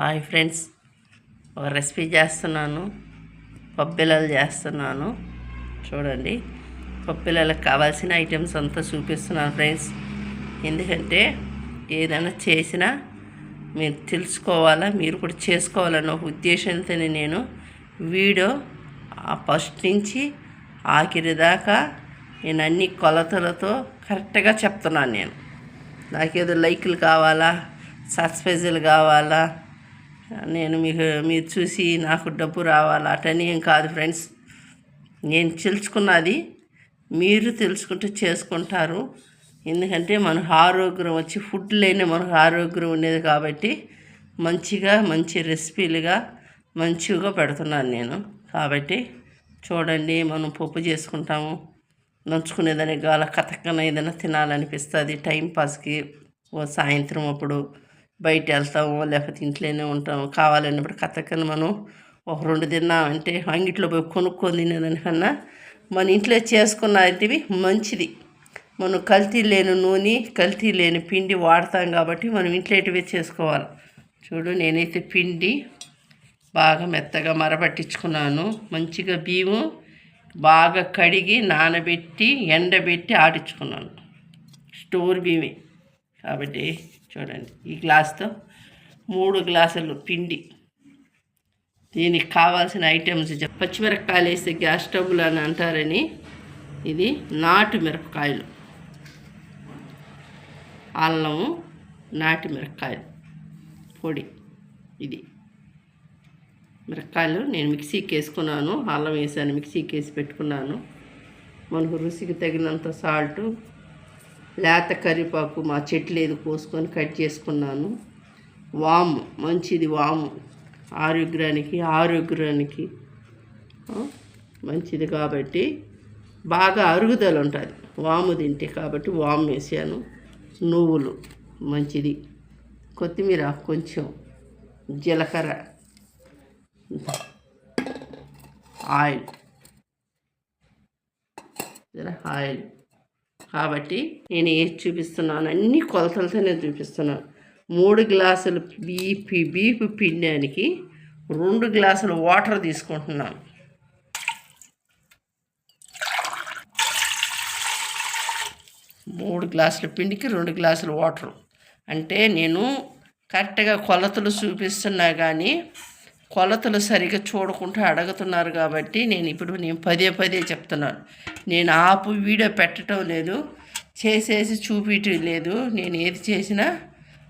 Hi friends. ఒక recipe చేస్తున్నాను. పప్పిల్లలు చేస్తున్నాను. చూడండి. పప్పిల్లలకు కావాల్సిన ఐటమ్స్ అంతా చూపిస్తున్నాను ఫ్రెండ్స్. ఎందుకంటే ఏదైనా చేసినా మీరు తెలుసుకోవాలా మీరు కూడా చేసుకోవాలన్న ఒక ఉద్దేశంతోనే నేను వీడియో ఆ ఫస్ట్ నుంచి ఆఖరి దాకా నేను అన్ని కొలతలతో కరెక్ట్గా చెప్తున్నాను నేను. నాకేదో లైకులు కావాలా సబ్స్క్రైజులు కావాలా నేను మీకు మీరు చూసి నాకు డబ్బు రావాలా? అటని ఏం కాదు ఫ్రెండ్స్. నేను తెలుసుకున్నది మీరు తెలుసుకుంటూ చేసుకుంటారు. ఎందుకంటే మనకు ఆరోగ్యం వచ్చి ఫుడ్ లేని మనకు ఆరోగ్యం ఉండేది కాబట్టి మంచిగా మంచి రెసిపీలుగా మంచిగా పెడుతున్నాను నేను. కాబట్టి చూడండి మనం పప్పు చేసుకుంటాము. నంచుకునేదానికి కావాల కథకన ఏదైనా తినాలనిపిస్తుంది. టైం పాస్కి ఓ సాయంత్రం అప్పుడు బయట వెళ్తాము లేకపోతే ఇంట్లోనే ఉంటాము. కావాలన్నప్పుడు కథకని మనం ఒక రెండు తిన్నామంటే అంగిట్లో పోయి కొనుక్కొని తినేదానికన్నా మన ఇంట్లో చేసుకున్నటివి మంచిది. మనం కల్తీ లేని నూనె కల్తీ లేని పిండి వాడతాం కాబట్టి మనం ఇంట్లోటివే చేసుకోవాలి. చూడు నేనైతే పిండి బాగా మెత్తగా మరపట్టించుకున్నాను. మంచిగా బియ్యం బాగా కడిగి నానబెట్టి ఎండబెట్టి ఆడించుకున్నాను. స్టోర్ బియ్యమే. కాబట్టి చూడండి ఈ గ్లాస్తో మూడు గ్లాసులు పిండి. దీనికి కావాల్సిన ఐటమ్స్ పచ్చిమిరపకాయలు వేస్తే గ్యాస్ స్టవ్లు అని అంటారని ఇది నాటు మిరపకాయలు. అల్లము నాటి మిరపకాయలు. పొడి ఇది. మిరపకాయలు నేను మిక్సీకి వేసుకున్నాను అల్లం వేసాను మిక్సీకి వేసి పెట్టుకున్నాను. మనకు రుచికి తగినంత సాల్టు లేత కరివేపాకు మా చెట్లు ఏది కోసుకొని కట్ చేసుకున్నాను. వాము మంచిది వాము. ఆరోగ్యానికి ఆరోగ్యానికి మంచిది కాబట్టి బాగా అరుగుదల ఉంటుంది. వాము తింటే కాబట్టి వాము వేసాను. నువ్వులు మంచిది. కొత్తిమీర కొంచెం జీలకర్ర ఆయిల్. ఆయిల్. కాబట్టి నేను ఏది చూపిస్తున్నాను అన్ని కొలతలతోనే చూపిస్తున్నాను. మూడు గ్లాసులు బీపి బీపు పిండానికి రెండు గ్లాసులు వాటర్ తీసుకుంటున్నాను. మూడు గ్లాసుల పిండికి రెండు గ్లాసులు వాటర్. అంటే నేను కరెక్ట్గా కొలతలు చూపిస్తున్నా కానీ కొలతలు సరిగా చూడకుండా అడుగుతున్నారు కాబట్టి నేను ఇప్పుడు నేను పదే పదే చెప్తున్నాను. నేను ఆపు వీడియో పెట్టడం లేదు చేసేసి చూపించడం లేదు. నేను ఏది చేసినా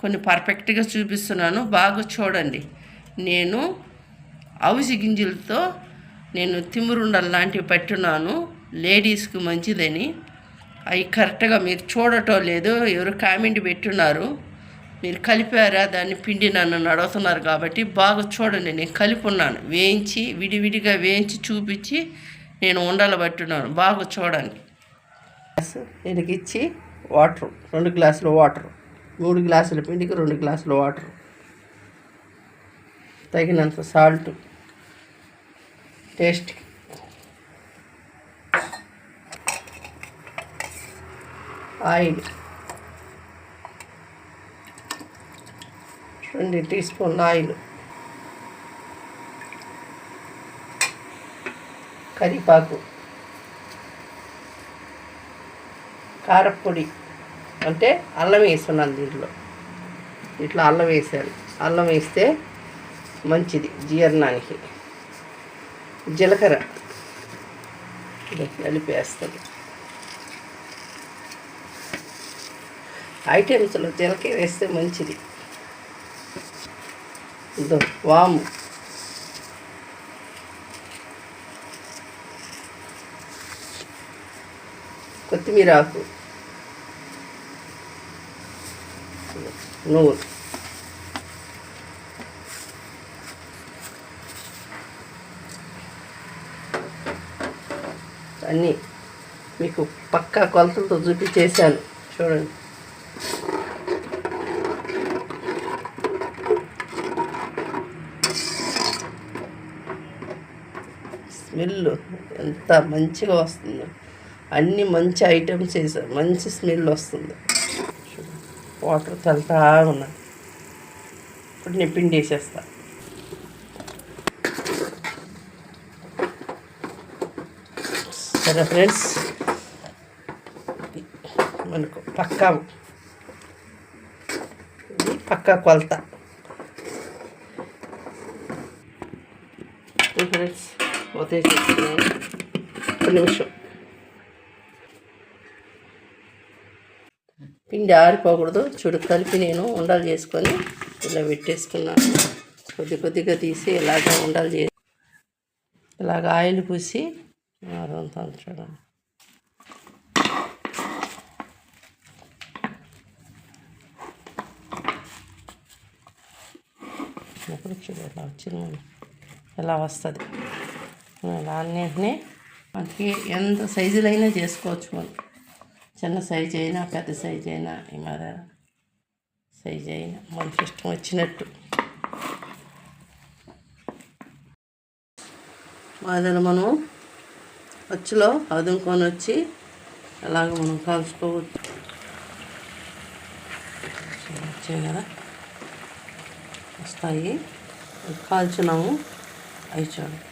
కొన్ని పర్ఫెక్ట్గా చూపిస్తున్నాను. బాగా చూడండి. నేను అవిసి గింజలతో నేను తిమ్మురుండలు లాంటివి పెట్టున్నాను. లేడీస్కి మంచిదని. అవి కరెక్ట్గా మీరు చూడటం లేదు. ఎవరు కామెంట్ పెట్టున్నారు. మీరు కలిపారా? దాన్ని పిండి నన్ను నడుస్తున్నారు కాబట్టి బాగా చూడండి నేను కలిపి ఉన్నాను వేయించి విడివిడిగా వేయించి చూపించి నేను ఉండలు పట్టున్నాను. బాగా చూడండి. ఇచ్చి వాటర్ రెండు గ్లాసులు వాటర్. మూడు గ్లాసుల పిండికి రెండు గ్లాసులు వాటర్. తగినంత సాల్ట్. టేస్ట్. ఆయిల్. రెండు టీ స్పూన్ ఆయిల్. కరివేపాకు. కారపొడి. అంటే అల్లం వేస్తున్నాను దీంట్లో. ఇట్లా అల్లం వేసాను. అల్లం వేస్తే మంచిది జీర్ణానికి. జీలకర్ర. ఇది కలిపేస్తాను. ఐటమ్స్లో జీలకర్ర వేస్తే మంచిది. వాము. కొత్తిమీర ఆకు. నువ్వు. అన్నీ మీకు పక్కా కొలతలతో చూపించేశాను. చూడండి. స్మెల్ ఎంత మంచిగా వస్తుందో. అన్ని మంచి ఐటమ్స్ వేసారు మంచి స్మెల్ వస్తుంది. వాటర్ తలతా ఉన్నా. ఇప్పుడు నేను పిండి వేసేస్తా. సరే ఫ్రెండ్స్. మనకు పక్కా పక్కా కొలత. ఫ్రెండ్స్. ఫ్రెండ్స్ ఒక నిమిషం. పిండి ఆరిపోకూడదు. చూడు కలిపి నేను ఉండలు చేసుకొని ఇలా పెట్టేసుకున్నాను. కొద్ది కొద్దిగా తీసి ఇలాగ ఉండలు చేసి ఇలాగ ఆయిల్ పూసి అదంతా చూడండి ఇప్పుడు చూడు ఇలా వచ్చింది. ఎలా వస్తుంది. ఇలా అన్నింటినీ మనకి ఎంత సైజులో అయినా చేసుకోవచ్చు మనం చిన్న సైజు అయినా పెద్ద సైజు అయినా ఈ మధ్య సైజు అయినా మనకి ఇష్టం వచ్చినట్టు. మాదిరి మనం అచ్చులో అదుముకొని వచ్చి అలాగ మనం కాల్చుకోవచ్చు. వచ్చాయి కదా? వస్తాయి. కాల్చున్నాము. అవి చూడండి